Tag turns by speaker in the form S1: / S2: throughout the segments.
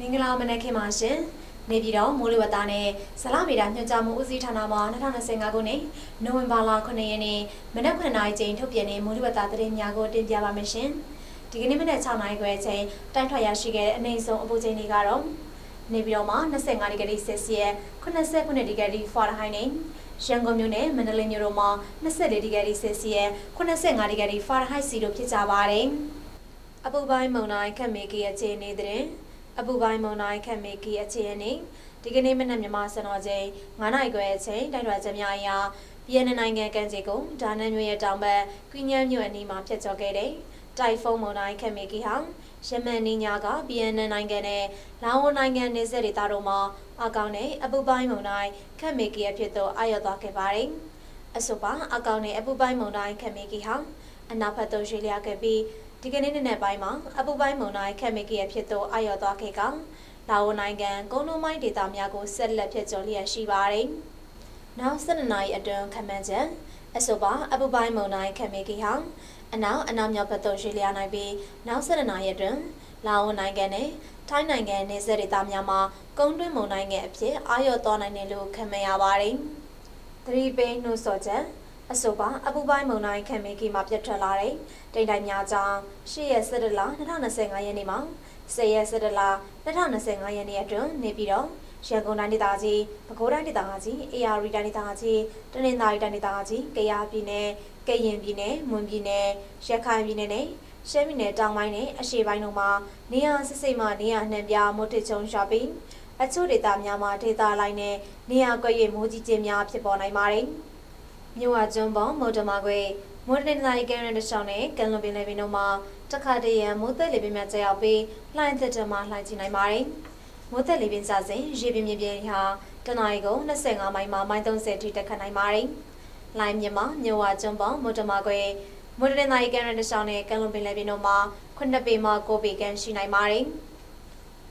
S1: မင်္ဂလာမနက်ခင်းပါရှင်နေပြည်တော်မိုးလေဝသနဲ့ဇလဗေဒညွှန်ကြားမှုဦးစီးဌာနမှ2025ခုနှစ်နိုဝင်ဘာလ9ရက်နေ့မနက်9:00နာရီချိန်ထုတ်ပြန်တဲ့မိုးလေဝသသတင်းများကိုတင်ပြပါမယ်ရှင်ဒီကနေ့မနက်6:00နာရီခွဲချိန်တိုင်းထွာရရှိခဲ့တဲ့အနိုင်ဆုံးအပူချိန်တွေကတော့နေပြည်တော်မှာ25ဒီဂရီဆယ်စီယပ်89ဒီဂရီဖာရင်ဟိုက်နဲ့ရန်ကုန်မြို့နဲ့မန္တလေးမြို့တို့မှာ24ဒီဂရီဆယ်စီယပ်85ဒီဂရီဖာရင်ဟိုက်စီတို့ဖြစ်ကြပါတယ်အပူပိုင်းမုန်တိုင်းခက်မေကီရဲ့ခြေနေတဲ့ အပူပိုင်းမုန်တိုင်းခက်မေကီအခြေအနေဒီကနေ့မနက်မြန်မာစံတော်ချိန်9နိုင်ခွဲအချိန်တိုက်တွာချက်များအရာပြည်내နိုင်ငံကန်စီကုဒါနန်မြို့ရဲ့တောင်ဘက်ကွင်းညမ်းမြို့အနီးမှာဖျက်ချော်ခဲ့တဲ့တိုင်ဖုန်းမုန်တိုင်းခက်မေကီဟာယမန်နီညာကပြည်내နိုင်ငံနဲ့လာအိုနိုင်ငံနေဆက်ဒေသတို့မှာအကောင်နဲ့အပူပိုင်းမုန်တိုင်းခက်မေကီအဖြစ်သို့အာရုံသွားခဲ့ပါတယ်အဆိုပါအကောင်နဲ့အပူပိုင်းမုန်တိုင်းခက်မေကီဟာအနောက်ဘက်သို့ရွှေ့လျားခဲ့ပြီး ဒီကနေ့နေ့နဲ့ပိုင်းမှာအပူပိုင်းမုန်တိုင်းခက်မီကီရဲ့ဖြစ်သို့အယောသွားခဲ့ကလာအိုနိုင်ငံကုန်းလုံးမိုင်းဒေသများကိုဆက်လက်ဖြစ်ကျော်လျက်ရှိပါတယ်။နောက်12နာရီအတွင်းခန့်မှန်းချက်အဆိုပါအပူပိုင်းမုန်တိုင်းခက်မီကီဟာအနောက်အနောက်မြောက်ဘက်သို့ရွှေ့လျားနိုင်ပြီးနောက်12နာရီအတွင်းလာအိုနိုင်ငံနဲ့ထိုင်းနိုင်ငံနေဆက်ဒေသများမှာကုန်းတွင်းမုန်တိုင်းငယ်အဖြစ်အာရုံသွားနိုင်တယ်လို့ခန့်မှန်းရပါတယ်။သတိပေးနှိုးဆော်ချက် အဆိုပါအပူပိုင်းမုန်တိုင်းခံမေကီမှာပြတ်ထွက်လာတဲ့တိမ်တိုင်များကြောင့်၈ရက်၁၁လ2025ရက်နေ့မှာ10ရက်၁၁လ2025ရက်နေ့အတွင်းနေပြီးတော့ရန်ကုန်တိုင်းဒေသကြီးပဲခူးတိုင်းဒေသကြီးအေရရီတိုင်းဒေသကြီးတနင်္သာရီတိုင်းဒေသကြီးကယားပြည်နယ်ကရင်ပြည်နယ်မွန်ပြည်နယ်ရခိုင်ပြည်နယ်နဲ့ရှမ်းပြည်နယ်တောင်ပိုင်းနဲ့အရှေ့ပိုင်းတို့မှာနေရာစစ်စိတ်မှနေရာနှံပြမုတ်တချုံရှာပြီးအချို့ဒေသများမှာဒေသလိုက်နဲ့နေရာကွက်ရမိုးကြီးခြင်းများဖြစ်ပေါ်နိုင်ပါတယ်။ မြို့ဝကျွန်းပေါ်မော်ဒမာခွေမော်ဒန်တိုင်းကန်ရန်တရှောင်းနဲ့ကန်လွန်ပင်လေပင်တို့မှာတခါတည်းရန်မိုးသက်လေပင်များကျရောက်ပြီးလှိုင်းသက်တမှာလှိုင်းချနိုင်ပါတယ်။မိုးသက်လေပင်စစဉ်ရေပင်မြေပြင်ဟာတနအီကို25မိုင်မှမိုင်30ထိတက်ခတ်နိုင်ပါတယ်။လှိုင်းမြမှာမြို့ဝကျွန်းပေါ်မော်ဒမာခွေမော်ဒန်တိုင်းကန်ရန်တရှောင်းနဲ့ကန်လွန်ပင်လေပင်တို့မှာ9ပေမှ9ပေကန်ရှိနိုင်ပါတယ်။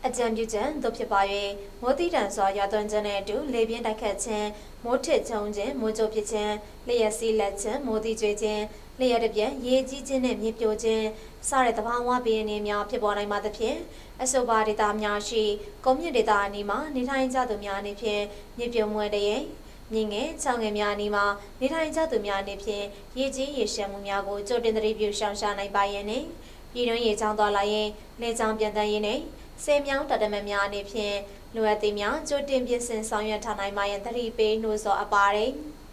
S1: အကြံပြုချက်တို့ဖြစ်ပါ၍မိုးတိတန်စွာရွာသွန်းခြင်းနဲ့အတူလေပြင်းတိုက်ခတ်ခြင်းမိုးထစ်ချုံခြင်းမိုးကြိုဖြစ်ခြင်းလျှက်စီးလက်ခြင်းမိုးတိကျွေးခြင်းလျှက်တပြက်ရေကြီးခြင်းနဲ့မြေပြိုခြင်းစတဲ့သဘာဝဘေးအန္တရာယ်များဖြစ်ပေါ်နိုင်ပါသဖြင့်အဆိုပါဒေသများရှိကွန်မြူဒေတာအနီးမှာနေထိုင်ကြသူများအနေဖြင့်မြေပြိုမှုတည်းမြင့်ငယ်ချောင်းငယ်များအနီးမှာနေထိုင်ကြသူများအနေဖြင့်ရေကြီးရေရှမ်းမှုများကိုကြိုတင်သတိပြုရှောင်ရှားနိုင်ပါရဲ့နဲ့ပြည်တွင်းရေချောင်းသွားလာရင်လေချောင်းပြန်တန်းရင်နဲ့ဆ ယ်မြောင်းတတမန်များအနေဖြင့်လိုအပ်သည်များကြိုတင်ပြင်ဆင်ဆောင်ရွက်ထားနိုင်မှရန်သတိပေးနှိုးဆော်အပ်ပါတယ်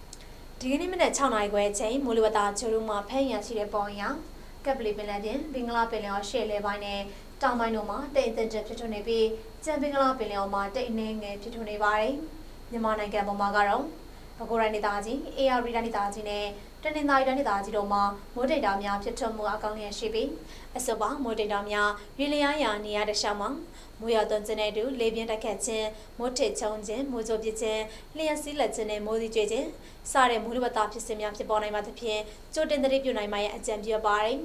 S1: ။ဒီကနေ့မနက်6နာရီခွဲချိန်မိုးလေဝသချိုးရုံမှာဖမ်းရရှိတဲ့ပုံအရကပ်ပလီပင်လယ်ပြင်ဘင်္ဂလားပင်လယ်ော်ရှေ့လေပိုင်းနဲ့တောင်ပိုင်းတို့မှာတိတ်အသက်ဖြစ်ထွန်းနေပြီးကျန်ဘင်္ဂလားပင်လယ်ော်မှာတိတ်အနှဲငယ်ဖြစ်ထွန်းနေပါတယ်။မြန်မာနိုင်ငံပေါ်မှာကတော့ ပဲခူးတိုင်းဒေသကြီး AR ဒေသကြီးနဲ့တနင်္သာရီတိုင်းဒေသကြီးတို့မှာမိုးတိတ်တာများဖြစ်ထွန်းမှုအကောင်းလျက်ရှိပြီးအဆိုပါမိုးတိတ်တာများရေလျားရာနေရာတခြားမှာမိုးရွာသွန်းခြင်းနဲ့အတူလေပြင်းတိုက်ခတ်ခြင်းမိုးထစ်ချုံခြင်းမိုးကြိုပစ်ခြင်းလျှက်စီးလက်ခြင်းနဲ့မိုးသီးကျွေခြင်းစတဲ့မိုးလေဝသဖြစ်စဉ်များဖြစ်ပေါ်နိုင်ပါသဖြင့်ကြိုတင်သတိပြုနိုင်မှရဲ့အကြံပြုပါတယ်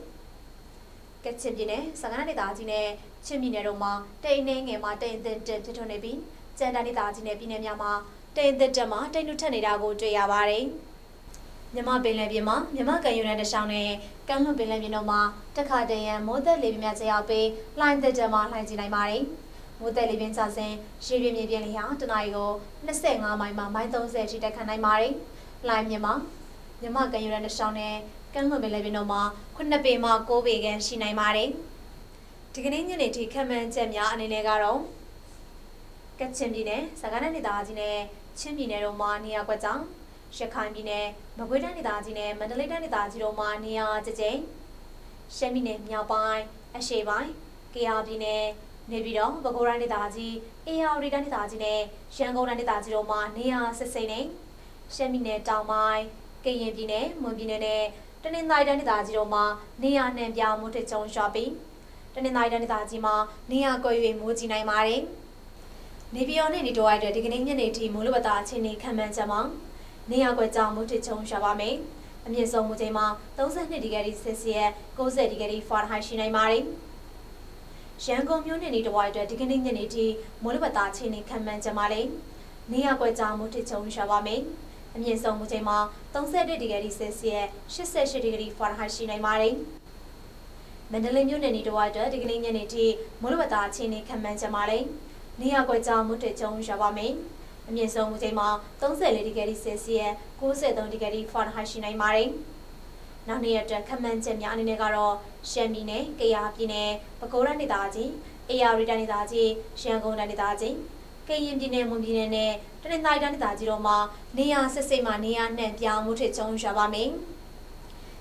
S1: ကချင်ပြည်နယ်စကိုင်းဒေသကြီးနဲ့ချင်းပြည်နယ်တို့မှာတိမ်နှင်းငယ်မှာတိမ်အသင့်ဖြစ်ထွန်းနေပြီးကျန်တဲ့ဒေသကြီးနဲ့ပြည်နယ်များမှာ တိမ်အသင့်တက်မှာတိမ်နုထက်နေတာကိုတွေ့ရပါတယ်။မြမပင်လယ်ပြင်မှာမြမကန်ယူရန်တရှောင်းနဲ့ကမ်းလွန်ပင်လယ်ပြင်တို့မှာတခါတည်းရန်မိုးသက်လေပြင်းများကျရောက်ပြီးလှိုင်းသက်ကြမှာလှိုင်းကြည့်နိုင်ပါတယ်။မိုးသက်လေပြင်းကျစဉ်ရေပြင်မြေပြင်လျာတနအီကို25မိုင်မှမိုင်30ထိတက်ခတ်နိုင်ပါတယ်။လှိုင်းမြမမြမကန်ယူရန်တရှောင်းနဲ့ကမ်းလွန်ပင်လယ်ပြင်တို့မှာ9ပေမှ9ပေခန့်ရှိနိုင်ပါတယ်။ဒီကနေ့ညနေထိခံမှန်းချက်များအနေနဲ့ကတော့ကချင်ပြည်နယ်စကိုင်းတိုင်းဒေသကြီးနဲ့ ချင်းပြည်နယ်တို့မှာနေရာကွက်ကြောင့်ရခိုင်ပြည်နယ်မကွေးတိုင်းဒေသကြီးနဲ့မန္တလေးတိုင်းဒေသကြီးတို့မှာနေရာကျကျရှမ်းပြည်နယ်မြောက်ပိုင်းအရှေ့ပိုင်းကယားပြည်နယ်နေပြည်တော်ပဲခူးတိုင်းဒေသကြီးအေရဝတီတိုင်းဒေသကြီးနဲ့ရန်ကုန်တိုင်းဒေသကြီးတို့မှာနေရာစစ်စိမ့်နေရှမ်းပြည်နယ်တောင်ပိုင်းကရင်ပြည်နယ်မွန်ပြည်နယ်နဲ့တနင်္သာရီတိုင်းဒေသကြီးတို့မှာနေရာနှံပြမှုထချုံရွှာပြီးတနင်္သာရီတိုင်းဒေသကြီးမှာနေရာကွယ်၍မိုးကြီးနိုင်ပါတယ် နေပြည်တော်နဲ့နေတော်ရတဲ့ဒီကနေ့ညနေထိမိုးလေဝသအခြေအနေခံမှန်းချက်မှာနေရာကွက်ကြောင့်မုတ်ထချုံရှာပါမယ်။အမြင့်ဆုံးမူချိန်မှာ32ဒီဂရီဆယ်စီယပ်90ဒီဂရီဖာရင်ဟိုက်ရှိနိုင်ပါတယ်။ရန်ကုန်မြို့နယ်နေတဝိုက်အတွက်ဒီကနေ့ညနေထိမိုးလေဝသအခြေအနေခံမှန်းကြပါလေ။နေရာကွက်ကြောင့်မုတ်ထချုံရှာပါမယ်။အမြင့်ဆုံးမူချိန်မှာ31ဒီဂရီဆယ်စီယပ်88ဒီဂရီဖာရင်ဟိုက်ရှိနိုင်ပါတယ်။မန္တလေးမြို့နယ်နေတဝိုက်အတွက်ဒီကနေ့ညနေထိမိုးလေဝသအခြေအနေခန့်မှန်းကြပါလိမ့်။ နေရာကွက်ကြောင့်မွတ်တေကျုံရွာပါမယ်။အမြင့်ဆုံးမူချိန်မှာ34ဒီဂရီဆယ်စီယပ်63ဒီဂရီဖာရန်ဟိုက်ရှိနိုင်ပါတယ်။နောက်နေ့ရက်အတွက်ခန့်မှန်းချက်များအနေနဲ့ကတော့ရှမ်းပြည်နယ်၊ကယားပြည်နယ်၊ပဲခူးတိုင်းဒေသကြီး၊အေရရီတိုင်းဒေသကြီး၊ရန်ကုန်တိုင်းဒေသကြီး၊ကရင်ပြည်နယ်၊မွန်ပြည်နယ်နဲ့တနင်္သာရီတိုင်းဒေသကြီးတို့မှာနေရာဆက်စိတ်မှနေရာနှံ့ပြောင်းမှုထစ်ကျုံရွာပါမယ်။